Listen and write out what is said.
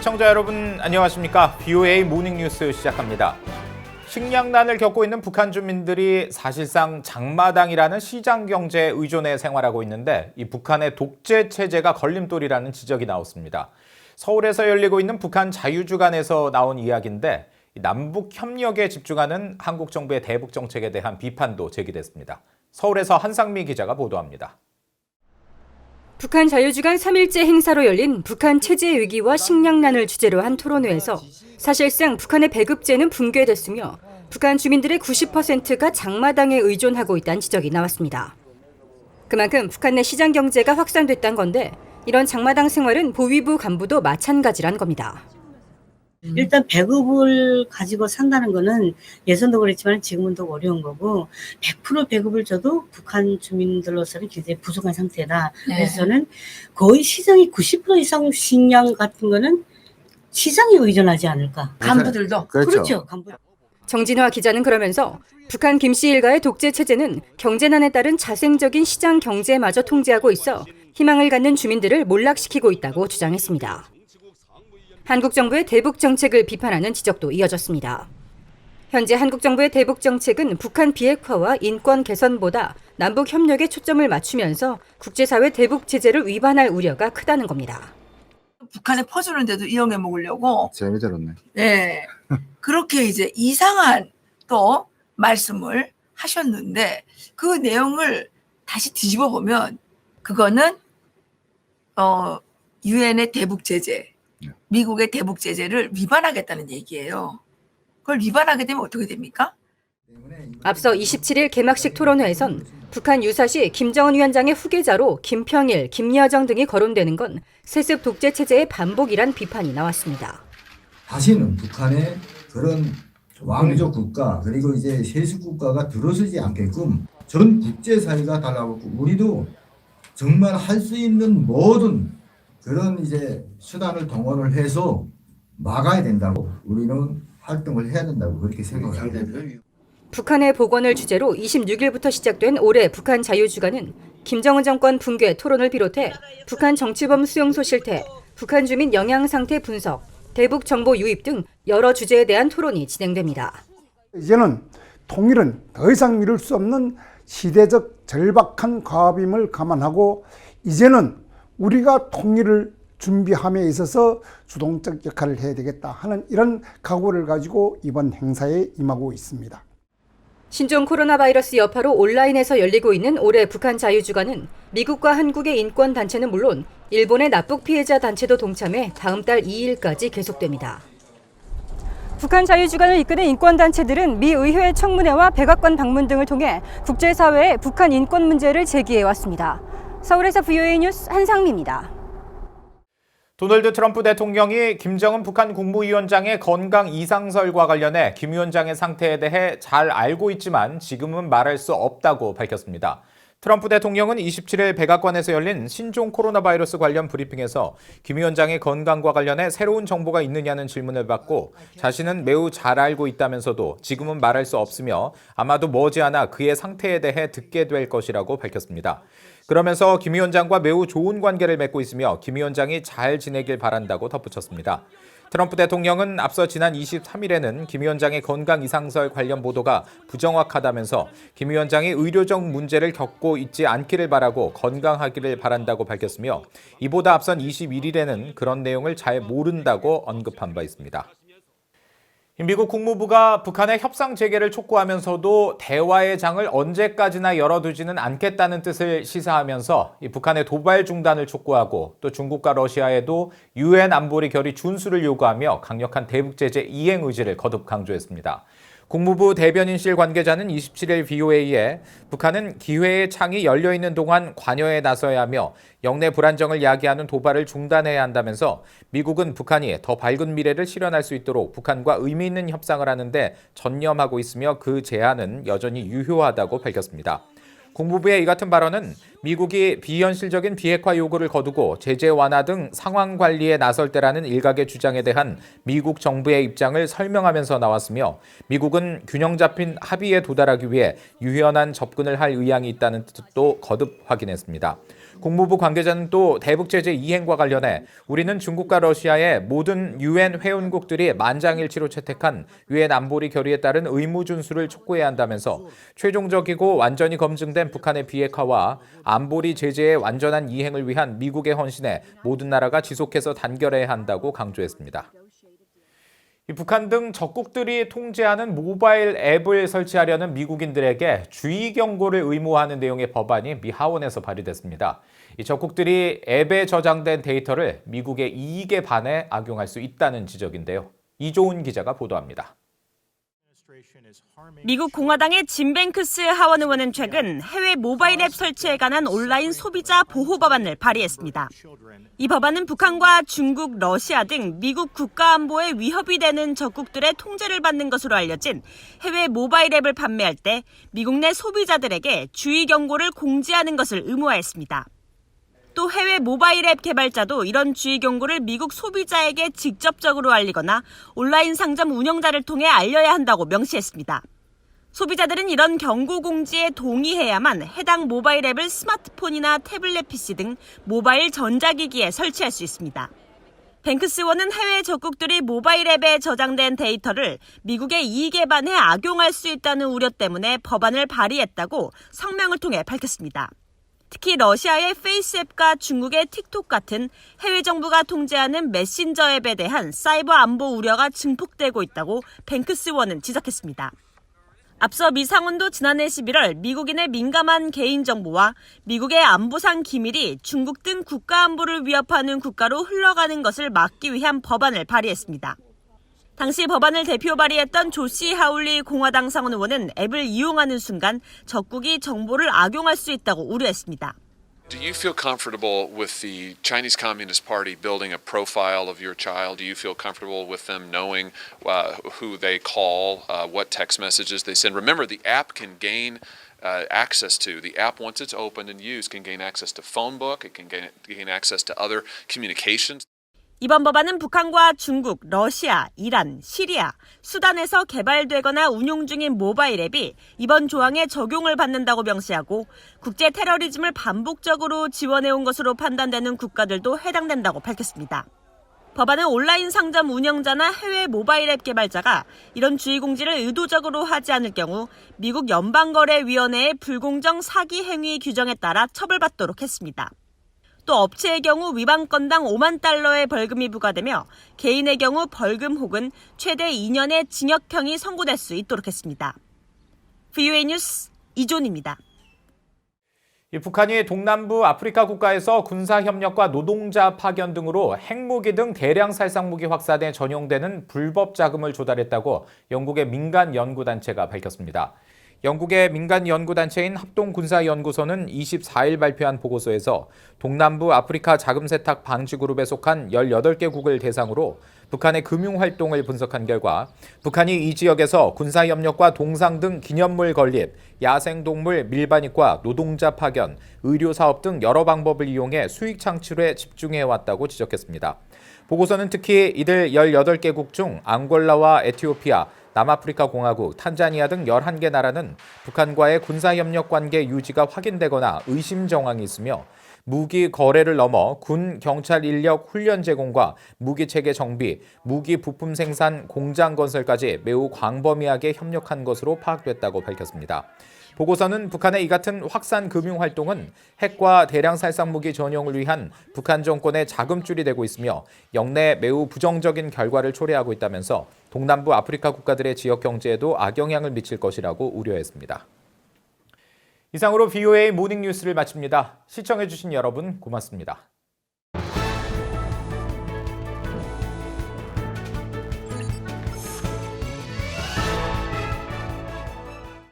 시청자 여러분 안녕하십니까? BOA 모닝 뉴스 시작합니다. 식량난을 겪고 있는 북한 주민들이 사실상 장마당이라는 시장 경제에 의존해 생활하고 있는데 이 북한의 독재 체제가 걸림돌이라는 지적이 나왔습니다. 서울에서 열리고 있는 북한 자유주간에서 나온 이야기인데 이 남북 협력에 집중하는 한국 정부의 대북 정책에 대한 비판도 제기됐습니다. 서울에서 한상미 기자가 보도합니다. 북한 자유주간 3일째 행사로 열린 북한 체제 위기와 식량난을 주제로 한 토론회에서 사실상 북한의 배급제는 붕괴됐으며 북한 주민들의 90%가 장마당에 의존하고 있다는 지적이 나왔습니다. 그만큼 북한 내 시장 경제가 확산됐다는 건데 이런 장마당 생활은 보위부 간부도 마찬가지란 겁니다. 일단 배급을 가지고 산다는 거는 예전도 그랬지만 지금은 더 어려운 거고 100% 배급을 줘도 북한 주민들로서는 굉장히 부족한 상태다. 그래서 저는 거의 시장이 90% 이상 식량 같은 거는 시장에 의존하지 않을까. 간부들도 그렇죠. 간부. 정진화 기자는 그러면서 북한 김씨 일가의 독재 체제는 경제난에 따른 자생적인 시장 경제마저 통제하고 있어 희망을 갖는 주민들을 몰락시키고 있다고 주장했습니다. 한국 정부의 대북 정책을 비판하는 지적도 이어졌습니다. 현재 한국 정부의 대북 정책은 북한 비핵화와 인권 개선보다 남북 협력에 초점을 맞추면서 국제사회 대북 제재를 위반할 우려가 크다는 겁니다. 북한에 퍼주는데도 이용해 먹으려고 재미들었네. 네 그렇게 이제 이상한 또 말씀을 하셨는데 그 내용을 다시 뒤집어 보면 그거는 어 유엔의 대북 제재, 네. 미국의 대북 제재를 위반하겠다는 얘기예요. 그걸 위반하게 되면 어떻게 됩니까? 앞서 27일 개막식 토론회에선 북한 유사시 김정은 위원장의 후계자로 김평일, 김여정 등이 거론되는 건 세습 독재 체제의 반복이란 비판이 나왔습니다. 다시는 북한의 그런 왕조 국가 그리고 이제 세습 국가가 들어서지 않게끔 전 국제사회가 달라붙고 우리도 정말 할 수 있는 모든 그런 이제 수단을 동원을 해서 막아야 된다고 우리는 활동을 해야 된다고 그렇게 생각을 합니다. 북한의 복원을 주제로 26일부터 시작된 올해 북한 자유주간은 김정은 정권 붕괴 토론을 비롯해 북한 정치범 수용소 실태, 북한 주민 영양 상태 분석, 대북 정보 유입 등 여러 주제에 대한 토론이 진행됩니다. 이제는 통일은 더 이상 미룰 수 없는 시대적 절박한 과업임을 감안하고 이제는 우리가 통일을 준비함에 있어서 주동적 역할을 해야 되겠다 하는 이런 각오를 가지고 이번 행사에 임하고 있습니다. 신종 코로나 바이러스 여파로 온라인에서 열리고 있는 올해 북한 자유주간은 미국과 한국의 인권 단체는 물론 일본의 납북 피해자 단체도 동참해 다음 달 2일까지 계속됩니다. 북한 자유주간을 이끄는 인권단체들은 미 의회 청문회와 백악관 방문 등을 통해 국제사회에 북한 인권 문제를 제기해왔습니다. 서울에서 VOA 뉴스 한상미입니다. 도널드 트럼프 대통령이 김정은 북한 국무위원장의 건강 이상설과 관련해 김 위원장의 상태에 대해 잘 알고 있지만 지금은 말할 수 없다고 밝혔습니다. 트럼프 대통령은 27일 백악관에서 열린 신종 코로나 바이러스 관련 브리핑에서 김 위원장의 건강과 관련해 새로운 정보가 있느냐는 질문을 받고 자신은 매우 잘 알고 있다면서도 지금은 말할 수 없으며 아마도 머지않아 그의 상태에 대해 듣게 될 것이라고 밝혔습니다. 그러면서 김 위원장과 매우 좋은 관계를 맺고 있으며 김 위원장이 잘 지내길 바란다고 덧붙였습니다. 트럼프 대통령은 앞서 지난 23일에는 김 위원장의 건강 이상설 관련 보도가 부정확하다면서 김 위원장이 의료적 문제를 겪고 있지 않기를 바라고 건강하기를 바란다고 밝혔으며 이보다 앞선 21일에는 그런 내용을 잘 모른다고 언급한 바 있습니다. 미국 국무부가 북한의 협상 재개를 촉구하면서도 대화의 장을 언제까지나 열어두지는 않겠다는 뜻을 시사하면서 이 북한의 도발 중단을 촉구하고 또 중국과 러시아에도 유엔 안보리 결의 준수를 요구하며 강력한 대북 제재 이행 의지를 거듭 강조했습니다. 국무부 대변인실 관계자는 27일 VOA에 북한은 기회의 창이 열려 있는 동안 관여에 나서야 하며 영내 불안정을 야기하는 도발을 중단해야 한다면서 미국은 북한이 더 밝은 미래를 실현할 수 있도록 북한과 의미 있는 협상을 하는데 전념하고 있으며 그 제안은 여전히 유효하다고 밝혔습니다. 국무부의 이 같은 발언은 미국이 비현실적인 비핵화 요구를 거두고 제재 완화 등 상황 관리에 나설 때라는 일각의 주장에 대한 미국 정부의 입장을 설명하면서 나왔으며 미국은 균형 잡힌 합의에 도달하기 위해 유연한 접근을 할 의향이 있다는 뜻도 거듭 확인했습니다. 국무부 관계자는 또 대북 제재 이행과 관련해 우리는 중국과 러시아의 모든 유엔 회원국들이 만장일치로 채택한 유엔 안보리 결의에 따른 의무 준수를 촉구해야 한다면서 최종적이고 완전히 검증된 북한의 비핵화와 안보리 제재의 완전한 이행을 위한 미국의 헌신에 모든 나라가 지속해서 단결해야 한다고 강조했습니다. 이 북한 등 적국들이 통제하는 모바일 앱을 설치하려는 미국인들에게 주의 경고를 의무화하는 내용의 법안이 미 하원에서 발의됐습니다. 이 적국들이 앱에 저장된 데이터를 미국의 이익에 반해 악용할 수 있다는 지적인데요. 이조은 기자가 보도합니다. 미국 공화당의 짐 뱅크스 하원 의원은 최근 해외 모바일 앱 설치에 관한 온라인 소비자 보호 법안을 발의했습니다. 이 법안은 북한과 중국, 러시아 등 미국 국가 안보에 위협이 되는 적국들의 통제를 받는 것으로 알려진 해외 모바일 앱을 판매할 때 미국 내 소비자들에게 주의 경고를 공지하는 것을 의무화했습니다. 또 해외 모바일 앱 개발자도 이런 주의 경고를 미국 소비자에게 직접적으로 알리거나 온라인 상점 운영자를 통해 알려야 한다고 명시했습니다. 소비자들은 이런 경고 공지에 동의해야만 해당 모바일 앱을 스마트폰이나 태블릿 PC 등 모바일 전자기기에 설치할 수 있습니다. 뱅크스원은 해외 적국들이 모바일 앱에 저장된 데이터를 미국의 이익에 반해 악용할 수 있다는 우려 때문에 법안을 발의했다고 성명을 통해 밝혔습니다. 특히 러시아의 페이스 앱과 중국의 틱톡 같은 해외 정부가 통제하는 메신저 앱에 대한 사이버 안보 우려가 증폭되고 있다고 뱅크스원은 지적했습니다. 앞서 미 상원도 지난해 11월 미국인의 민감한 개인정보와 미국의 안보상 기밀이 중국 등 국가 안보를 위협하는 국가로 흘러가는 것을 막기 위한 법안을 발의했습니다. 당시 법안을 대표 발의했던 조시 하울리 공화당 상원 의원은 앱을 이용하는 순간 적국이 정보를 악용할 수 있다고 우려했습니다. Do you feel comfortable with the Chinese Communist Party building a profile of your child? Do you feel comfortable with them knowing uh, who they call, uh, what text messages they send? Remember, the app can gain uh, access to. The app, once it's opened and used, can gain access to phone book. It can gain, gain access to other communications. 이번 법안은 북한과 중국, 러시아, 이란, 시리아, 수단에서 개발되거나 운용 중인 모바일 앱이 이번 조항에 적용을 받는다고 명시하고 국제 테러리즘을 반복적으로 지원해온 것으로 판단되는 국가들도 해당된다고 밝혔습니다. 법안은 온라인 상점 운영자나 해외 모바일 앱 개발자가 이런 주의 공지를 의도적으로 하지 않을 경우 미국 연방거래위원회의 불공정 사기 행위 규정에 따라 처벌받도록 했습니다. 또 업체의 경우 위반 건당 5만 달러의 벌금이 부과되며 개인의 경우 벌금 혹은 최대 2년의 징역형이 선고될 수 있도록 했습니다. VOA 뉴스 이존입니다. 이 북한이 동남부 아프리카 국가에서 군사 협력과 노동자 파견 등으로 핵무기 등 대량 살상무기 확산에 전용되는 불법 자금을 조달했다고 영국의 민간 연구단체가 밝혔습니다. 영국의 민간 연구단체인 합동군사연구소는 24일 발표한 보고서에서 동남부 아프리카 자금 세탁 방지 그룹에 속한 18개국을 대상으로 북한의 금융 활동을 분석한 결과 북한이 이 지역에서 군사 협력과 동상 등 기념물 건립, 야생 동물 밀반입과 노동자 파견, 의료 사업 등 여러 방법을 이용해 수익 창출에 집중해 왔다고 지적했습니다. 보고서는 특히 이들 18개국 중 앙골라와 에티오피아, 남아프리카 공화국, 탄자니아 등 11개 나라는 북한과의 군사협력 관계 유지가 확인되거나 의심 정황이 있으며 무기 거래를 넘어 군, 경찰 인력 훈련 제공과 무기 체계 정비, 무기 부품 생산, 공장 건설까지 매우 광범위하게 협력한 것으로 파악됐다고 밝혔습니다. 보고서는 북한의 이 같은 확산 금융 활동은 핵과 대량 살상 무기 전용을 위한 북한 정권의 자금줄이 되고 있으며 영내 매우 부정적인 결과를 초래하고 있다면서 동남부 아프리카 국가들의 지역 경제에도 악영향을 미칠 것이라고 우려했습니다. 이상으로 VOA 모닝 뉴스를 마칩니다. 시청해주신 여러분 고맙습니다.